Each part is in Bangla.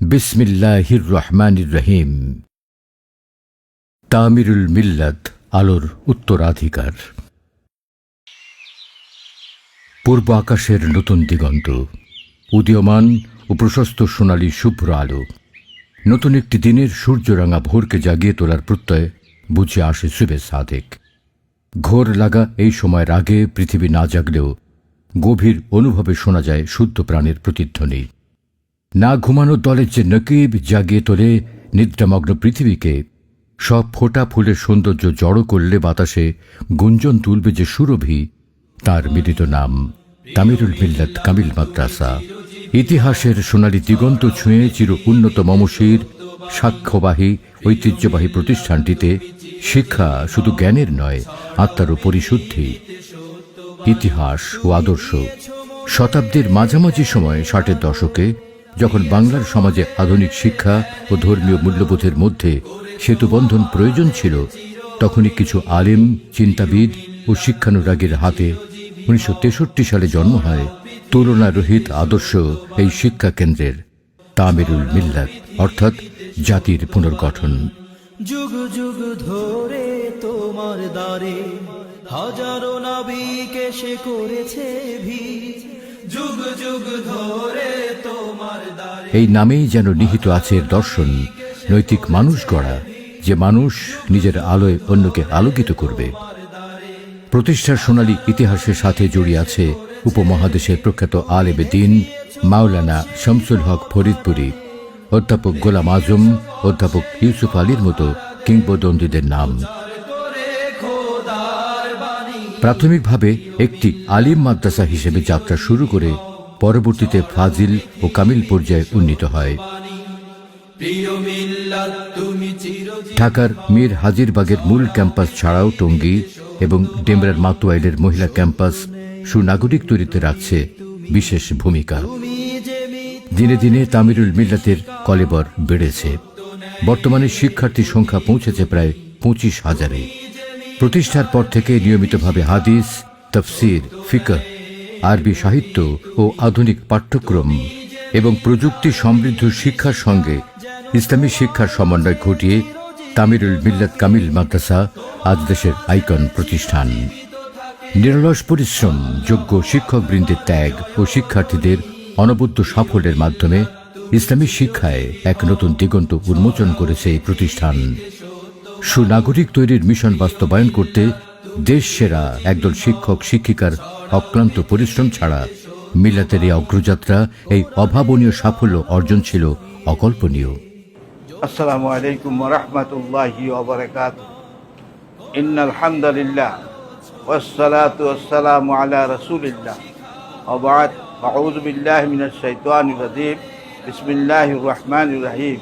বিসমিল্লাহির রহমানির রহিম তামিরুল মিল্লাত আলোর উত্তরাধিকার। পূর্ব আকাশের নতুন দিগন্ত, উদীয়মান ও প্রশস্ত সোনালী শুভ্র আলো। নতুন একটি দিনের সূর্যরাঙা ভোরকে জাগিয়ে তোলার প্রত্যয় বুঝে আসে সুবে সাদেক। ঘোর লাগা এই সময়ের আগে পৃথিবী না জাগলেও গভীর অনুভবে শোনা যায় শুদ্ধ প্রাণের প্রতিধ্বনি। না ঘুমানোর দলের যে নকিব জাগিয়ে তোলে নিদ্রামগ্ন পৃথিবীকে, সব ফোটা ফুলের সৌন্দর্য জড়ো করলে বাতাসে গুঞ্জন তুলবে যে সুরভি, তার মিলিত নাম তামিরুল মিল্লাত কামিল মাদ্রাসা। ইতিহাসের সোনালী দিগন্ত ছুঁয়ে চির উন্নত মমশির সাক্ষ্যবাহী, ঐতিহ্যবাহী প্রতিষ্ঠানটিতে শিক্ষা শুধু জ্ঞানের নয়, আত্মারও পরিশুদ্ধি, ইতিহাস ও আদর্শ। শতাব্দীর মাঝামাঝি সময়ে ষাটের দশকে যখন বাংলার সমাজে আধুনিক শিক্ষা ও ধর্মীয় মূল্যবোধের মধ্যে সেতুবন্ধন প্রয়োজন ছিল, তখনই কিছু আলিম, চিন্তাবিদ ও শিক্ষানুরাগীর হাতে উনিশশো তেষট্টি সালে জন্ম হয় তুলনা রহিত আদর্শ এই শিক্ষা কেন্দ্রের, তামিরুল মিল্লাত, অর্থাৎ জাতির পুনর্গঠন। যুগ যুগ ধরে তোমার দ্বারে হাজারো নাবিকে সে করেছে ভিড় এই নামেই যেন নিহিত আছে দর্শন, নৈতিক মানুষ গড়া, যে মানুষ নিজের আলোয় অন্যকে আলোকিত করবে। প্রতিষ্ঠার সোনালী ইতিহাসের সাথে জড়িয়ে আছে উপমহাদেশের প্রখ্যাত আলেবে দিন মাওলানা শামসুল হক ফরিদপুরি, অধ্যাপক গোলাম আজম, অধ্যাপক ইউসুফ আলীর মতো কিংবদন্তীদের নাম। প্রাথমিকভাবে একটি আলিম মাদ্রাসা হিসেবে যাত্রা শুরু করে পরবর্তীতে ফাজিল ও কামিল পর্যায়ে উন্নীত হয়। ঢাকার মীর হাজিরবাগের মূল ক্যাম্পাস ছাড়াও টঙ্গী এবং ডেমরার মাতুয়াইলের মহিলা ক্যাম্পাস সুনাগরিক তৈরিতে রাখছে বিশেষ ভূমিকা। দিনে দিনে তামিরুল মিল্লাতের কলেবর বেড়েছে। বর্তমানে শিক্ষার্থীর সংখ্যা পৌঁছেছে প্রায় পঁচিশ হাজারে। প্রতিষ্ঠার পর থেকে নিয়মিতভাবে হাদিস, তফসির, ফিকহ, আরবি সাহিত্য ও আধুনিক পাঠ্যক্রম এবং প্রযুক্তি সমৃদ্ধ শিক্ষার সঙ্গে ইসলামী শিক্ষার সমন্বয় ঘটিয়ে তামিরুল মিল্লাত কামিল মাদ্রাসা আজ দেশের আইকন প্রতিষ্ঠান। নিরলস পরিশ্রম, যোগ্য শিক্ষকবৃন্দের ত্যাগ ও শিক্ষার্থীদের অনবদ্য সাফল্যের মাধ্যমে ইসলামী শিক্ষায় এক নতুন দিগন্ত উন্মোচন করেছে এই প্রতিষ্ঠান। সুনাগরিক তৈরির মিশন বাস্তবায়ন করতে দেশ সেরা একদল শিক্ষক শিক্ষিকার অক্লান্ত পরিশ্রম ছাড়া মিলাতের এই অগ্রযাত্রা এই অভাবনীয় সাফল্য অর্জন ছিল অকল্পনীয় السلام عليكم ورحمة الله وبركاته إن الحمد لله والصلاة والسلام على رسول الله وبعد أعوذ بالله من الشيطان الرجيم بسم الله الرحمن الرحيم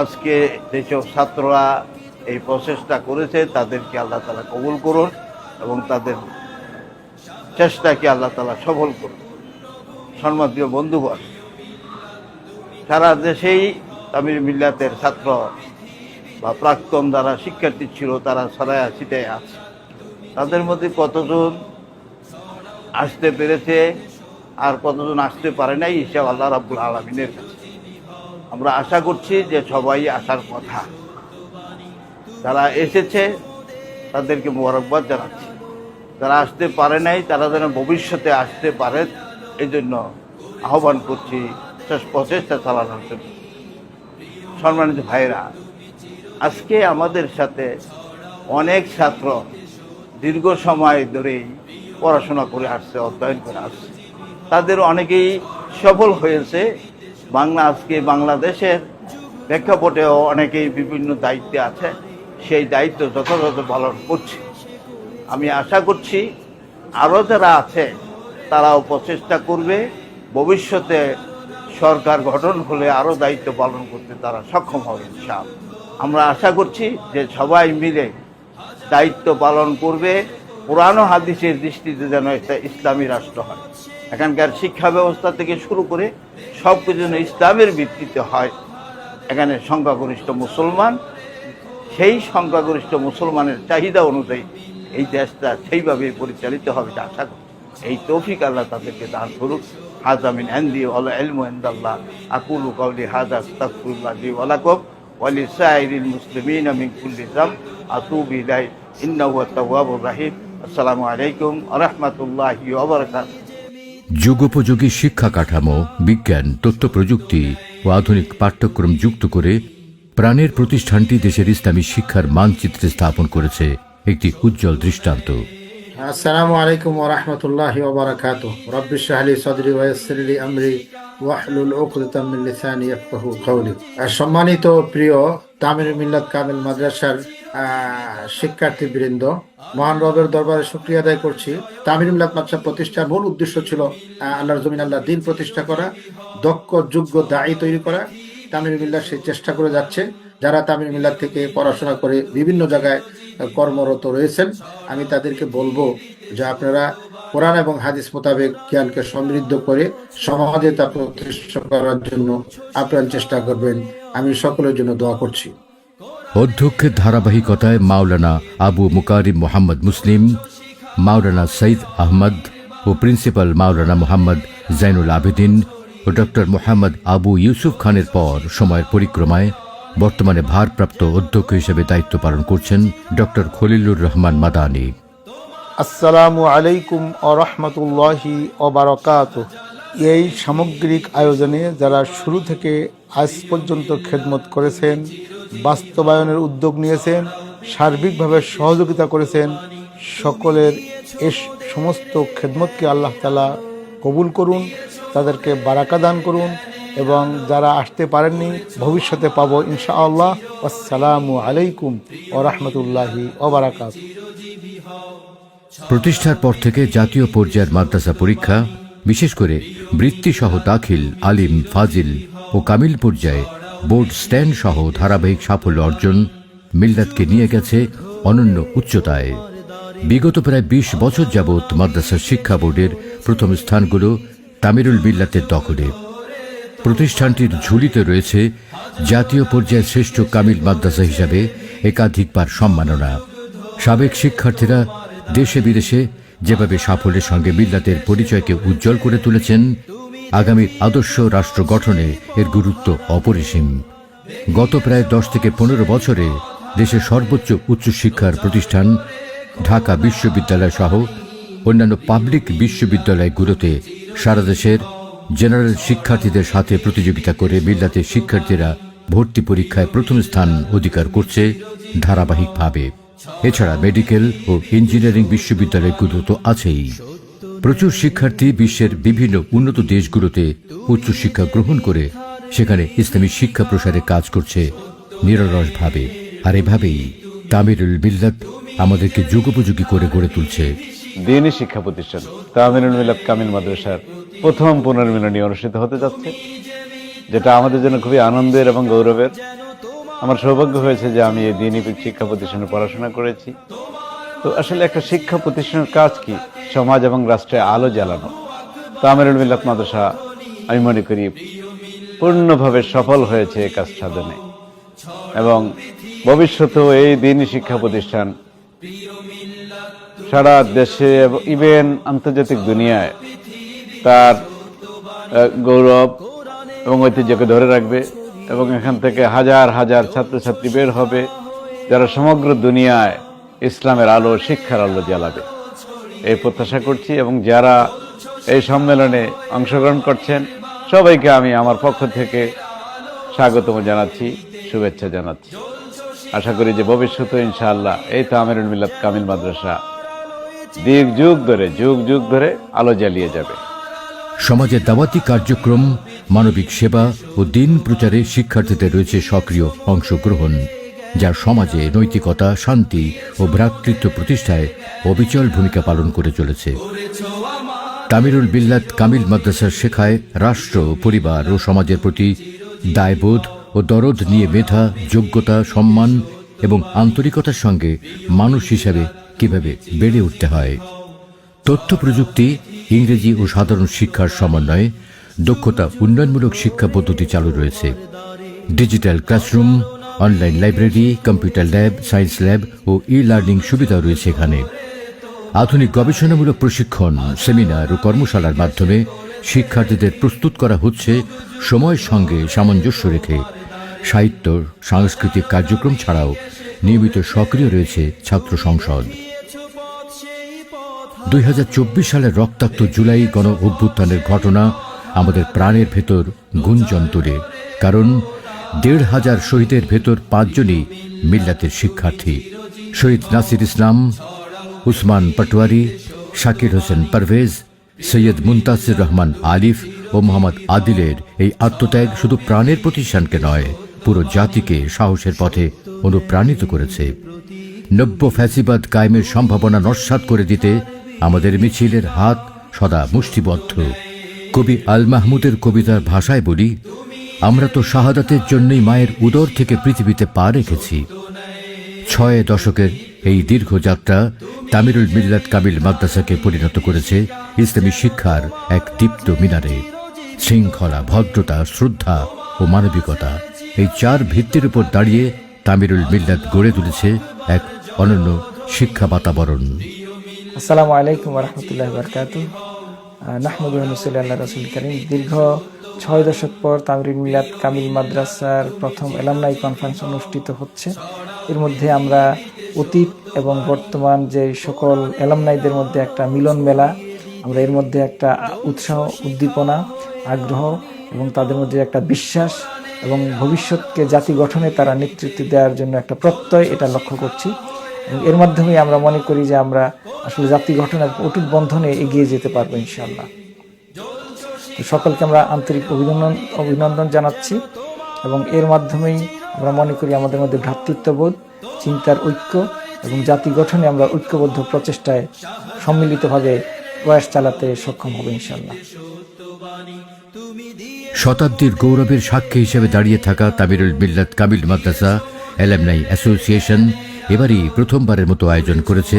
আজকে যেসব ছাত্ররা এই প্রচেষ্টা করেছে, তাদেরকে আল্লাহ তালা কবুল করুন এবং তাদের চেষ্টাকে আল্লাহ তালা সফল করুন। সম্মানীয় বন্ধুগণ, সারা দেশেই তামিল মিল্লাতের ছাত্র বা প্রাক্তন যারা শিক্ষার্থী ছিল, তারা সারায় সিটাই আছে। তাদের মধ্যে কতজন আসতে পেরেছে? আর কতজন আসতে পারে নাই, হিসাব আল্লাহ রাবুল আলমিনের কাছে। আমরা আশা করছি যে সবাই আসার কথা। যারা এসেছে, তাদেরকে মোবারকবাদ জানাচ্ছি। যারা আসতে পারে নাই, তারা যেন ভবিষ্যতে আসতে পারে এই জন্য আহ্বান করছি শেষ প্রচেষ্টা চালানোর জন্য। সম্মানিত ভাইরা আজকে আমাদের সাথে অনেক ছাত্র দীর্ঘ সময় ধরেই পড়াশোনা করে আসছে, অধ্যয়ন করে আসছে। তাদের অনেকেই সফল হয়েছে। বাংলা আজকে বাংলাদেশের প্রেক্ষাপটেও অনেকেই বিভিন্ন দায়িত্বে আছে। সেই দায়িত্ব যথাযথ পালন করছে। আমি আশা করছি আরও যারা আছে, তারাও প্রচেষ্টা করবে। ভবিষ্যতে সরকার গঠন হলে আরও দায়িত্ব পালন করতে তারা সক্ষম হবে ইনশাল আমরা আশা করছি যে সবাই মিলে দায়িত্ব পালন করবে। পুরানো হাদিসের দৃষ্টিতে যেন একটা ইসলামী রাষ্ট্র হয়। এখানকার শিক্ষা ব্যবস্থা থেকে শুরু করে সব কিছু ইসলামের ভিত্তিতে হয়। এখানে সংখ্যাগরিষ্ঠ মুসলমান, সেই সংখ্যাগরিষ্ঠ মুসলমানের চাহিদা অনুযায়ী এই দেশটা সেইভাবে পরিচালিত হবে আশা করি। এই তৌফিক আল্লাহ তাদেরকে দান করুক। হাজামিন আন্দি ওয়ালা ইলমু ইনদাল্লাহ। আকুলু কাউলি হাযা আস্তাগফিরুল্লাহ লি ওয়া লাকুম। ওয়া লিসাইরিল মুসলিমিনা মিন কুল্লি যাম আতুবু ইন্নাহু আত-তাওয়াবুর রাহিম। আসসালামু আলাইকুম রাহমাতুল্লাহি যুগোপযোগী শিক্ষা কাঠামো, বিজ্ঞান, তথ্য প্রযুক্তি ও আধুনিক পাঠ্যক্রম যুক্ত করে প্রাণের প্রতিষ্ঠানটি দেশের ইসলামী শিক্ষার মানচিত্রে স্থাপন করেছে একটি উজ্জ্বল দৃষ্টান্ত। আসসালামু আলাইকুম ওয়া বারাকাতুহু। রাব্বি ইশরাহ সাদরি ওয়া ইয়াসসির আমরি ওয়াহলুল উকদাতাম মিন লিসানি ইয়াফকাহু কওলি। সম্মানিত প্রিয় তামির মিল্লাত কামিল মাদ্রাসার শিক্ষার্থীবৃন্দ, মহান রবের দরবারে শুকরিয়া আদায় করছি। তামির মিল্লাত মাদ্রাসা প্রতিষ্ঠার মূল উদ্দেশ্য ছিল আল্লাহর জমিন আল্লাহ দিন প্রতিষ্ঠা করা, দক্ষ, যোগ্য দায়ী তৈরি করা। তামির মিল্লাত সেই চেষ্টা করে যাচ্ছে যারা তামির মিল্লাত থেকে পড়াশোনা করে বিভিন্ন জায়গায় কর্মরত রয়েছেন, আমি তাদেরকে বলব যে আপনারা কোরআন এবং হাদিস মোতাবেক জ্ঞানকে সমৃদ্ধ করে সমাজে তা প্রতিষ্ঠা করার জন্য আপ্রাণ চেষ্টা করবেন। আমি সকলের জন্য দোয়া করছি। অধ্যক্ষের ধারাবাহিকতায় মাওলানা আবু মুকারিম মোহাম্মদ মুসলিম, মাওলানা সঈদ আহমদ ও প্রিন্সিপাল মাওলানা মোহাম্মদ জাইনুল আবেদিন ও ডক্টর মোহাম্মদ আবু ইউসুফ খানের পর সময়ের পরিক্রমায় বর্তমানে ভারপ্রাপ্ত অধ্যক্ষ হিসেবে দায়িত্ব পালন করছেন ডক্টর খলিলুর রহমান মাদানী। আসসালামু আলাইকুম আরহামতুল্লাহি অবারকাত এই সামগ্রিক আয়োজনে যারা শুরু থেকে আজ পর্যন্ত খেদমত করেছেন বাস্তবায়নের উদ্যোগ নিয়েছেন, সার্বিকভাবে সহযোগিতা করেছেন সকলের এ সমস্ত খেদমতকে আল্লাহ তালা কবুল করুন, তাদেরকে বারাকা দান করুন এবং যারা আসতে পারেননি ভবিষ্যতে পাবো ইনশাআল্লাহ। আসসালামু আলাইকুম ও রহমতুল্লাহি ওবরাকাত প্রতিষ্ঠার পর থেকে জাতীয় পর্যায়ের মাদ্রাসা পরীক্ষা, বিশেষ করে বৃত্তিসহ দাখিল আলিম, ফাজিল ও কামিল পর্যায়ে বোর্ড স্ট্যান্ড সহ ধারাবাহিক সাফল্য অর্জন মিল্লাতকে নিয়ে গেছে অনন্য উচ্চতায়। বিগত প্রায় বিশ বছর যাবৎ মাদ্রাসা শিক্ষা বোর্ডের প্রথম স্থানগুলো তামিরুল মিল্লাতের দখলে। প্রতিষ্ঠানটির ঝুলিতে রয়েছে জাতীয় পর্যায়ের শ্রেষ্ঠ কামিল মাদ্রাসা হিসাবে একাধিকবার সম্মাননা। সাবেক শিক্ষার্থীরা দেশে বিদেশে যেভাবে সাফল্যের সঙ্গে মিল্লাতের পরিচয়কে উজ্জ্বল করে তুলেছেন আগামীর আদর্শ রাষ্ট্র গঠনে এর গুরুত্ব অপরিসীম। গত প্রায় দশ থেকে পনেরো বছরে দেশের সর্বোচ্চ উচ্চশিক্ষার প্রতিষ্ঠান ঢাকা বিশ্ববিদ্যালয় সহ অন্যান্য পাবলিক বিশ্ববিদ্যালয়গুলোতে সারা দেশের জেনারেল শিক্ষার্থীদের সাথে প্রতিযোগিতা করে মিল্লাতের শিক্ষার্থীরা ভর্তি পরীক্ষায় প্রথম স্থান অধিকার করছে ধারাবাহিকভাবে। এছাড়া মেডিকেল ও ইঞ্জিনিয়ারিং বিশ্ববিদ্যালয়গুলো তো আছেই। প্রচুর শিক্ষার্থী বিশ্বের বিভিন্ন উন্নত দেশগুলোতে উচ্চশিক্ষা গ্রহণ করে সেখানে ইসলামী শিক্ষা প্রসারে কাজ করছে নিরলসভাবে। আর এভাবেই তামিরুল বিল্লাত আমাদেরকে যুগোপযোগী করে গড়ে তুলছে। দিনী শিক্ষা প্রতিষ্ঠান তামিনুল মিলাদ কামিল মাদ্রাসার প্রথম পুনর্মিলনী অনুষ্ঠিত হতে যাচ্ছে, যেটা আমাদের জন্য খুবই আনন্দের এবং গৌরবের। আমার সৌভাগ্য হয়েছে যে আমি এই দিনী শিক্ষা প্রতিষ্ঠানে পড়াশোনা করেছি। তো আসলে একটা শিক্ষা প্রতিষ্ঠানের কাজ কি? সমাজ এবং রাষ্ট্রে আলো জ্বালানো। তামিরুল মিলাদ মাদ্রাসা, আমি মনে করি, পূর্ণভাবে সফল হয়েছে এই কাজ সাধনে। এবং ভবিষ্যতেও এই দিনী শিক্ষা প্রতিষ্ঠান সারা দেশে এবং ইভেন আন্তর্জাতিক দুনিয়ায় তার গৌরব এবং ঐতিহ্যকে ধরে রাখবে এবং এখান থেকে হাজার হাজার ছাত্রছাত্রী বের হবে যারা সমগ্র দুনিয়ায় ইসলামের আলো, শিক্ষার আলো জ্বালাবে। এই প্রত্যাশা করছি এবং যারা এই সম্মেলনে অংশগ্রহণ করছেন, সবাইকে আমি আমার পক্ষ থেকে স্বাগতম জানাচ্ছি, শুভেচ্ছা জানাচ্ছি। আশা করি যে ভবিষ্যতে ইনশাআল্লাহ এই তো আমিরুল মিল্লাত কামিল মাদ্রাসা দীর্ঘ যুগ ধরে, যুগ যুগ ধরে আলো জ্বালিয়ে যাবে। সমাজের দাওয়াতি কার্যক্রম, মানবিক সেবা ও দিন প্রচারে শিক্ষার্থীদের রয়েছে সক্রিয় অংশগ্রহণ। যা সমাজে নৈতিকতা, শান্তি ও ভ্রাতৃত্ব প্রতিষ্ঠায় অবিচল ভূমিকা পালন করে চলেছে। তামিরুল বিল্লাত কামিল মাদ্রাসার শেখায় রাষ্ট্র, পরিবার ও সমাজের প্রতি দায়বোধ ও দরদ নিয়ে মেধা, যোগ্যতা, সম্মান এবং আন্তরিকতার সঙ্গে মানুষ হিসাবে কীভাবে বেড়ে উঠতে হয়। তথ্য প্রযুক্তি, ইংরেজি ও সাধারণ শিক্ষার সমন্বয়ে দক্ষতা উন্নয়নমূলক শিক্ষা পদ্ধতি চালু রয়েছে। Digital classroom online library, computer lab, science lab ও ই লার্নিং সুবিধা রয়েছে এখানে। আধুনিক গবেষণামূলক প্রশিক্ষণ, সেমিনার ও কর্মশালার মাধ্যমে শিক্ষার্থীদের প্রস্তুত করা হচ্ছে সময়ের সঙ্গে সামঞ্জস্য রেখে। সাহিত্য, সাংস্কৃতিক কার্যক্রম ছাড়াও নিয়মিত সক্রিয় রয়েছে ছাত্র সংসদ। দুই হাজার চব্বিশ সালের রক্তাক্ত জুলাই গণ অভ্যুত্থানের ঘটনা আমাদের প্রাণের ভেতর গুঞ্জন তোলে, কারণ দেড় হাজার শহীদের ভেতর পাঁচজনই মিল্লাতের শিক্ষার্থী। শহীদ নাসির ইসলাম, উসমান পাটোয়ারি শাকির হোসেন পারভেজ, সৈয়দ মুন্তাসির রহমান আলিফ ও মোহাম্মদ আদিলের এই আত্মত্যাগ শুধু প্রাণের প্রতিষ্ঠানকে নয়, পুরো জাতিকে সাহসের পথে অনুপ্রাণিত করেছে। নব্য ফ্যাসিবাদ কায়েমের সম্ভাবনা নস্বাত করে দিতে আমাদের মিছিলের হাত সদা মুষ্টিবদ্ধ। কবি আল মাহমুদের কবিতার ভাষায় বলি আমরা তো শাহাদাতের জন্যই মায়ের উদর থেকে পৃথিবীতে পা রেখেছি। ছয় দশকের এই দীর্ঘ যাত্রা তামিরুল মিল্লাত কাবিল মাদ্রাসাকে পরিণত করেছে ইসলামী শিক্ষার এক দীপ্ত মিনারে। শৃঙ্খলা, ভদ্রতা, শ্রদ্ধা ও মানবিকতা এই চার ভিত্তির উপর দাঁড়িয়ে তামিরুল মিল্লাত গড়ে তুলেছে এক অনন্য শিক্ষা বাতাবরণ। আসসালামু আলাইকুম রহমতুল্লাহ বরকাত নাহমুদ রসুল দীর্ঘ ছয় দশক পর তামিরুল মিলাদ কামিল মাদ্রাসার প্রথম এলামনাই কনফারেন্স অনুষ্ঠিত হচ্ছে। এর মধ্যে আমরা অতীত এবং বর্তমান যে সকল এলামনাইদের মধ্যে একটা মিলন মেলা, আমরা এর মধ্যে একটা উৎসাহ, উদ্দীপনা, আগ্রহ এবং তাদের মধ্যে একটা বিশ্বাস এবং ভবিষ্যৎকে জাতি গঠনে তারা নেতৃত্ব দেওয়ার জন্য একটা প্রত্যয় এটা লক্ষ্য করছি। এর মাধ্যমে আমরা মনে করি যে আমরা আসলে জাতি গঠনের অটুট বন্ধনে এগিয়ে যেতে পারব ইনশাল্লাহ সকলকে আমরা আন্তরিক অভিনন্দন অভিনন্দন জানাচ্ছি এবং এর মাধ্যমেই আমরা মনে করি আমাদের মধ্যে ভ্রাতৃত্ববোধ, চিন্তার ঐক্য এবং জাতি গঠনে আমরা ঐক্যবদ্ধ প্রচেষ্টায় সম্মিলিতভাবে প্রয়াস চালাতে সক্ষম হবে ইনশাল্লাহ শতাব্দীর গৌরবের সাক্ষী হিসেবে দাঁড়িয়ে থাকা তামিরুল মিল্লাত কাবিল মাদ্রাসা এলামনাই অ্যাসোসিয়েশন এবারই প্রথমবারের মতো আয়োজন করেছে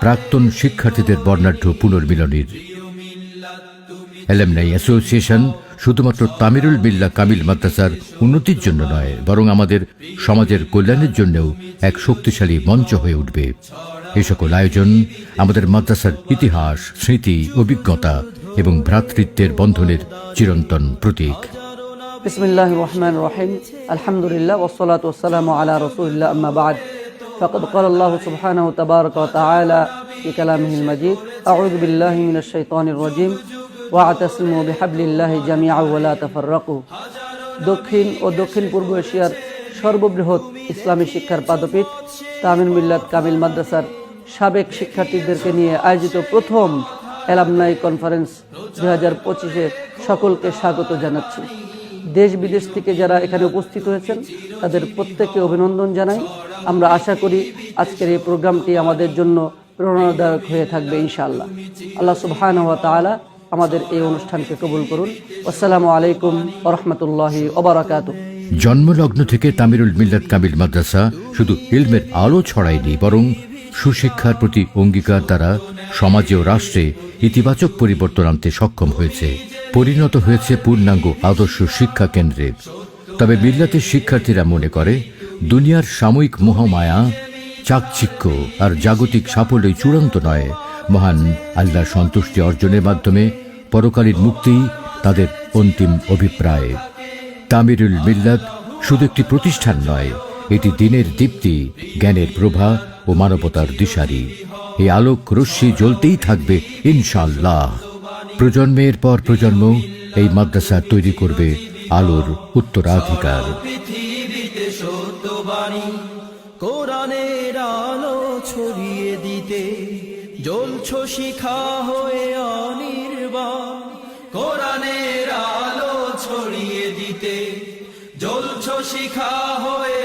প্রাক্তন শিক্ষার্থীদের বর্ণাঢ্য পুনর্মিলনীর। এলামনাই অ্যাসোসিয়েশন শুধুমাত্র তামিরুল মিল্লা কামিল মাদ্রাসার উন্নতির জন্য নয় বরং আমাদের সমাজের কল্যাণের জন্যও এক শক্তিশালী মঞ্চ হয়ে উঠবে এ সকল আয়োজন আমাদের মাদ্রাসার ইতিহাস স্মৃতি অভিজ্ঞতা এবং ভ্রাতৃত্বের বন্ধনের চিরন্তন প্রতীক بسم الله الرحمن الرحيم الحمد لله والصلاة والسلام على رسول الله أما بعد فقد قال الله سبحانه تبارك وتعالى في كلامه المجيد أعوذ بالله من الشيطان الرجيم ওয়াতাসমু বিহাবলিল্লাহ জামিয়া ওয়ালা তাফাররাকু। দক্ষিণ ও দক্ষিণ পূর্ব এশিয়ার সর্ববৃহৎ ইসলামী শিক্ষার পাদপীঠ তামিল মিল্লাত কামিল মাদ্রাসার সাবেক শিক্ষার্থীদেরকে নিয়ে আয়োজিত প্রথম অ্যালামনাই কনফারেন্স দু হাজার পঁচিশে সকলকে স্বাগত জানাচ্ছি। দেশ বিদেশ থেকে যারা এখানে উপস্থিত হয়েছেন, তাদের প্রত্যেককে অভিনন্দন জানাই। আমরা আশা করি আজকের এই প্রোগ্রামটি আমাদের জন্য প্রেরণাদায়ক হয়ে থাকবে ইনশাআল্লাহ। আল্লাহ সুবহান ওয়া তালা আমাদের এই অনুষ্ঠানকে কবুল করুন। আসসালামু আলাইকুম ওরহমতুল্লাহি ওবরাকাতু জন্মলগ্ন থেকে তামিরুল মিল্লাত কামিল মাদ্রাসা শুধু ইলমের আলো ছড়ায়নি, বরং সুশিক্ষার প্রতি অঙ্গীকার দ্বারা সমাজে ও রাষ্ট্রে ইতিবাচক পরিবর্তন আনতে সক্ষম হয়েছে। পরিণত হয়েছে পূর্ণাঙ্গ আদর্শ শিক্ষা কেন্দ্রে। তবে মিল্লাতের শিক্ষার্থীরা মনে করে, দুনিয়ার সাময়িক মোহমায়া চাকচিক্য আর জাগতিক সাফল্যই চূড়ান্ত নয়। মহান আল্লাহর সন্তুষ্টি অর্জনের মাধ্যমে পরকালীন মুক্তিই তাদের অন্তিম অভিপ্রায়। তামিরুল মিল্লাত শুধু একটি প্রতিষ্ঠান নয়, এটি দিনের দীপ্তি, জ্ঞানের প্রভা ও মানবতার দিশারি। এই আলোক রশ্মি জ্বলতেই থাকবে ইনশাল্লাহ প্রজন্মের পর প্রজন্ম এই মাদ্রাসা তৈরি করবে আলোর উত্তরাধিকার। কোরআনের আলো ছড়িয়ে দিতে জ্বলছ শিখা হয়ে অনির্বাণ কোরআনের আলো ছড়িয়ে দিতে। জ্বলছ শিখা হয়ে